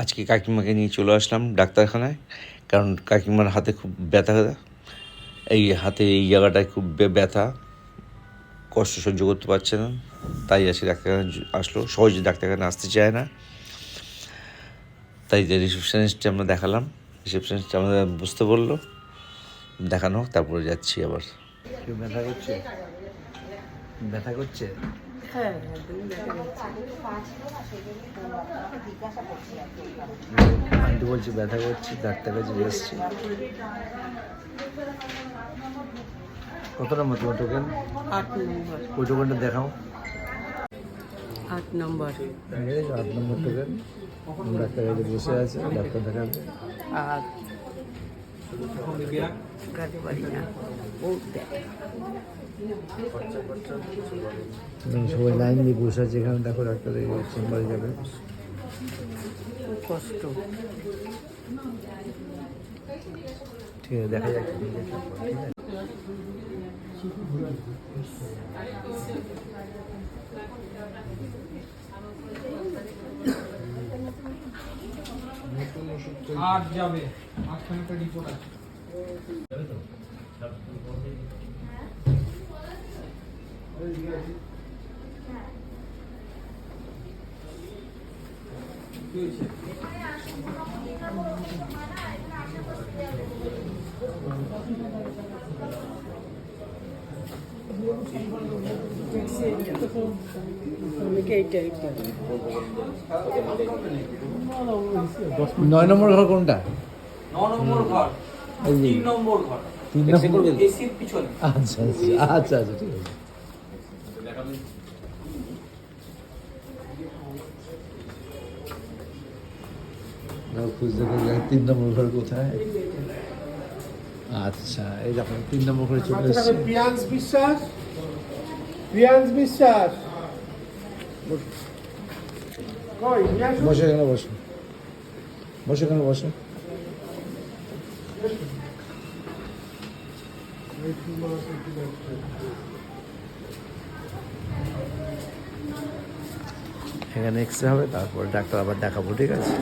আজকে কাকিমাকে নিয়ে চলে আসলাম ডাক্তারখানায়, কারণ কাকিমার হাতে খুব ব্যথা এই হাতে এই জায়গাটায় খুব ব্যথা, কষ্ট সহ্য করতে পারছে না। তাই আজকে ডাক্তারখানা আসলো। সহজে ডাক্তারখানা আসতে চায় না। তাই রিসেপশনিস্টে আমরা দেখালাম। রিসেপশনিস্ট আমাদের বুঝতে বলল। দেখানো তারপরে যাচ্ছি আবার। ব্যথা করছে? ব্যথা করছে? হ্যাঁ দেখা যাচ্ছে ব্যথা করছে ডাক্তার কাছে এসছি। কত নম্বর তোমার টোকেন? আট নম্বর। ওই টোকেনটা দেখাও। আট নম্বর। আট নম্বর টোকেন। ডাক্তার কাছে বসে আছে ডাক্তার দেখাবে। আর গাড়ি বাড়ি না সবাই লাইন দিয়ে বসে আছে এখানে দেখো ডাক্তার চেম্বারে যাবে। কষ্ট। ঠিক আছে দেখা যাক। ঠিক আছে আট যাবে। আটখানে একটা রিপোর্ট আছে কি হয়েছে? নয় নম্বর ঘর কোনটা? নম্বর ঘর। তিন নম্বর ঘর। তিন নম্বর এসির পিছনে। আচ্ছা আচ্ছা আচ্ছা আচ্ছা ঠিক আছে। খুঁজতে খুঁজতে তিন নম্বর ঘর কোথায়? আচ্ছা এই দেখো তিন নম্বর ঘরে চলে এসেছে। বিশ্বাস। প্রিয়াংশ বিশ্বাস। বসে এখানে বসো বসে এখানে বসো এখানে এক্স রে হবে তারপর ডাক্তার আবার দেখাবো ঠিক আছে?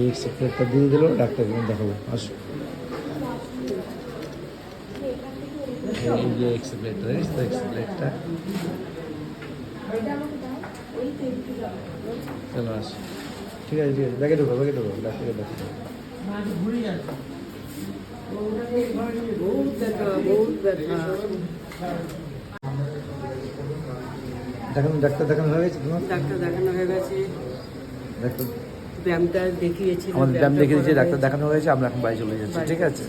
এক্স প্লেটটা দিয়ে দিল ডাক্তার দেখাবো আসো যে এক্স প্লেটটা জানিস প্লেটটা চলো আসো। ঠিক আছে ঠিক আছে ব্যাগে ঢোকো ব্যাগে ঢোকো ডাক্তারকে দেখো দেখানো ডাক্তার দেখানো হয়ে গেছে তোমার? ডাক্তার দেখানো হয়ে গেছে। ডাক্তার ব্যায়ামটা দেখিয়েছি আমাদের ব্যায়াম দেখিয়েছি ডাক্তার দেখানো হয়েছে আমরা এখন বাড়ি চলে যাচ্ছি ঠিক আছে?